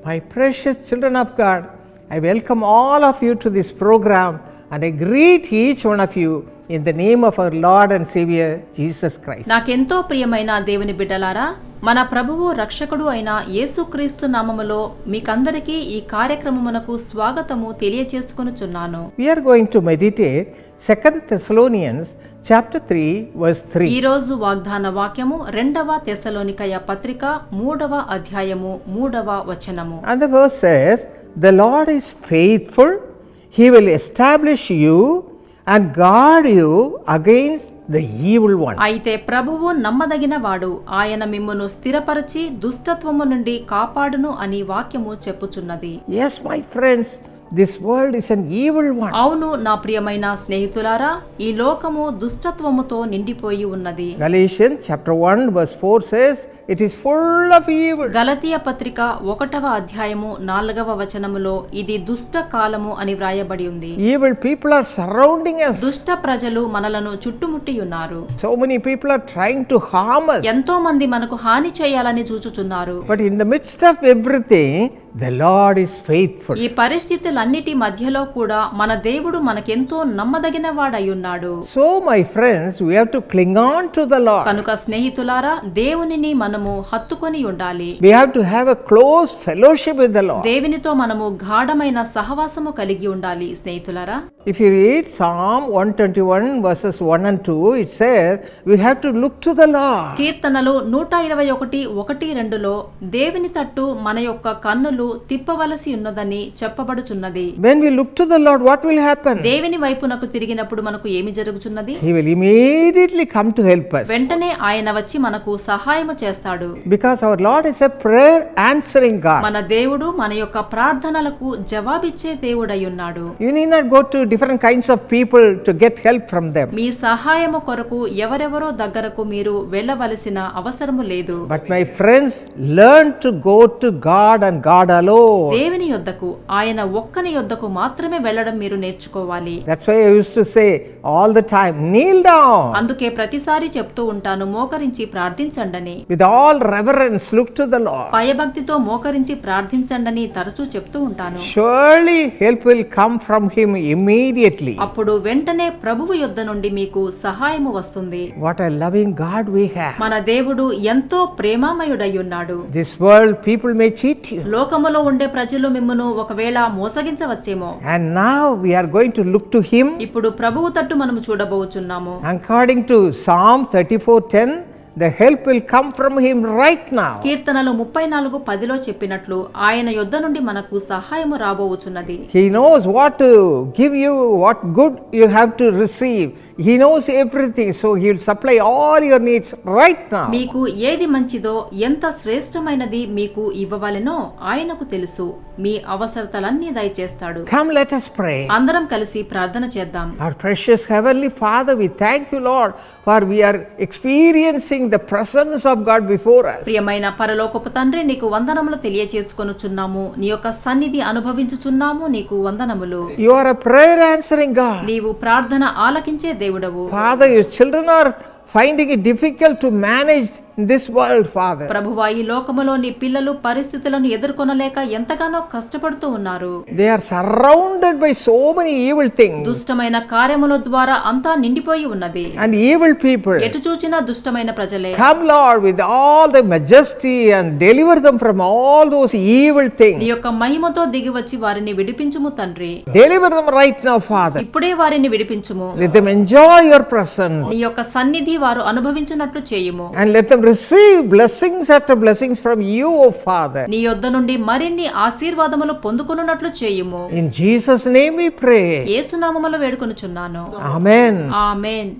My precious children of God, I welcome all of you to this program and I greet each one of you in the name of our Lord and Savior Jesus Christ. నాకెంతో ప్రియమైన దేవుని బిడ్డలారా మన ప్రభువు రక్షకుడు అయిన యేసుక్రీస్తు నామములో మీకందరికీ ఈ కార్యక్రమమునకు స్వాగతము తెలియచేసుకొనుచున్నాను We are going to meditate 2 Thessalonians chapter three verse three ఈరోజు వాగ్దాన వాక్యము రెండవ తెసలోనికయ పత్రిక మూడవ అధ్యాయము మూడవ వచనము. And the the lord is faithful he will establish you and guard you against the evil one అయితే ప్రభువు నమ్మదగిన వాడు. ఆయన మిమ్మల్ని స్థిరపరిచి దుష్టత్వము నుండి కాపాడును అని వాక్యము చెప్పుచున్నది. Yes my friends this world is an evil one. అవును నా ప్రియమైన స్నేహితులారా ఈ లోకము దుష్టత్వముతో నిండిపోయి ఉన్నది Galatians chapter 1 verse 4 says, it is full of evil గలతీయ పత్రిక ఒకటవ అధ్యాయము నాలుగవ వచనములో ఇది దుష్ట కాలము అని వ్రాయబడి ఉంది. Evil people are surrounding us దుష్ట ప్రజలు మనలను చుట్టుముట్టి ఉన్నారు. So many people are trying to harm us. ఎంతో మంది మనకు హాని చేయాలని చూచుచున్నారు. But in the midst of everything the lord is faithful ఈ పరిస్థితులన్నిటి మధ్యలో కూడా మన దేవుడు మనకెంతో నమ్మదగిన వాడై ఉన్నాడు. So my friends we have to cling on to the lord కనుక స్నేహితులారా దేవునిని హత్తుకొని ఉండాలి. వి క్లోజ్ ఫెలోషిప్ దేవునితో మనము గాఢమైన సహవాసము కలిగి ఉండాలి స్నేహితులారా. If you read psalm 121 verses 1 and 2 it we have to look to the lord కీర్తనలు 121 1 2 లో దేవుని తట్టు మన యొక్క కన్నులు తిప్పవలసి ఉన్నదని చెప్పబడుచున్నది. When we look to the lord will happen దేవుని వైపునకు తిరిగినప్పుడు మనకు ఏమి జరుగుచున్నది? హి కమ్ టు హెల్ప్ వెంటనే ఆయన వచ్చి మనకు సహాయం చేస్తాడు. చేస్తాడు. Because our lord is a prayer answering god మన దేవుడు మన యొక్క ప్రార్థనలకు జవాబిచ్చే దేవుడై ఉన్నాడు. You need not go to different kinds of people to get help from them మీ సహాయము కొరకు ఎవరెవరో దగ్గరకు మీరు వెళ్ళవలసిన అవసరం లేదు. But my friends learn to go to god and god alone దేవుని యొద్దకు ఆయన ఒక్కని యొద్దకు మాత్రమే వెళ్ళడం మీరు నేర్చుకోవాలి. That's why you to say all the time kneel down అందుకే ప్రతిసారి చెప్తూ ఉంటాను మోకరించి ప్రార్థించండి all reverence, look to the Lord. భయభక్తితో మోకరించి ప్రార్థించండని తరచూ చెప్తూ ఉంటాను Surely help will come from Him immediately. అప్పుడు వెంటనే ప్రభువు యొద్ద నుండి మీకు సహాయము వస్తుంది What a loving God we have. మన దేవుడు ఎంతో ప్రేమామయుడై ఉన్నాడు This world, people may cheat you. లోకములో ఉండే ప్రజలు మిమ్మును ఒకవేళ మోసగించవచ్చేమో And now we are going to look to Him ఇప్పుడు ప్రభువు తట్టు మనము చూడబోచున్నాము according to Psalm 34:10. The help will come from him right నా కీర్తనలో ముప్పై నాలుగు పదిలో చెప్పినట్లు ఆయన యుద్ధ నుండి మనకు సహాయం రాబోవచ్చున్నది he knows what give you what good you have to receive He knows everything, so He will supply all your needs right now. మీకు ఏది మంచిదో ఎంత శ్రేష్టమైనది మీకు ఇవ్వవలెనో ఆయనకు తెలుసు మీ అవసరతలన్నీ దయచేస్తాడు Come, let us pray. అందరం కలిసి ప్రార్థన చేద్దాం Our precious Heavenly Father, we thank you, Lord, for we are experiencing the presence of God before us. ప్రియమైన పరలోకపు తండ్రి నీకు వందనములు తెలియచేసుకొనుచున్నాము నీ యొక్క సన్నిధి అనుభవించుచున్నాము నీకు వందనములు You are a prayer answering God. నీవు ప్రార్థన ఆలకించే father your children are finding it difficult to manage this world, Father. ప్రభువా ఈ లోకములో నీ పిల్లలు పరిస్థితులను ఎదుర్కొనలేక ఎంతగానో కష్టపడుతూ ఉన్నారు They are surrounded by so many evil things దుష్టమైన కార్యముల ద్వారా అంతా నిండిపోయి ఉన్నది and evil people. ఎటు చూచినా దుష్టమైన ప్రజలే Come, Lord, with all the majesty and deliver them from all those evil నీ things. యొక్క మహిమతో దిగి వచ్చి వారిని విడిపించుము తండ్రి Deliver them right now, Father. ఇప్పుడే వారిని విడిపించుము Let them enjoy your presence నీ యొక్క సన్నిధి వారు అనుభవించున్నట్లు చేయుము and let receive after blessings from you father నీ యొద్ద నుండి మరిన్ని ఆశీర్వాదములు పొందుకొనున్నట్లు చేయుము. ఇన్ జీసస్ నేమ్ ప్రే యేసు నామములో వేడుకొనుచున్నాను. ఆమేన్ ఆమేన్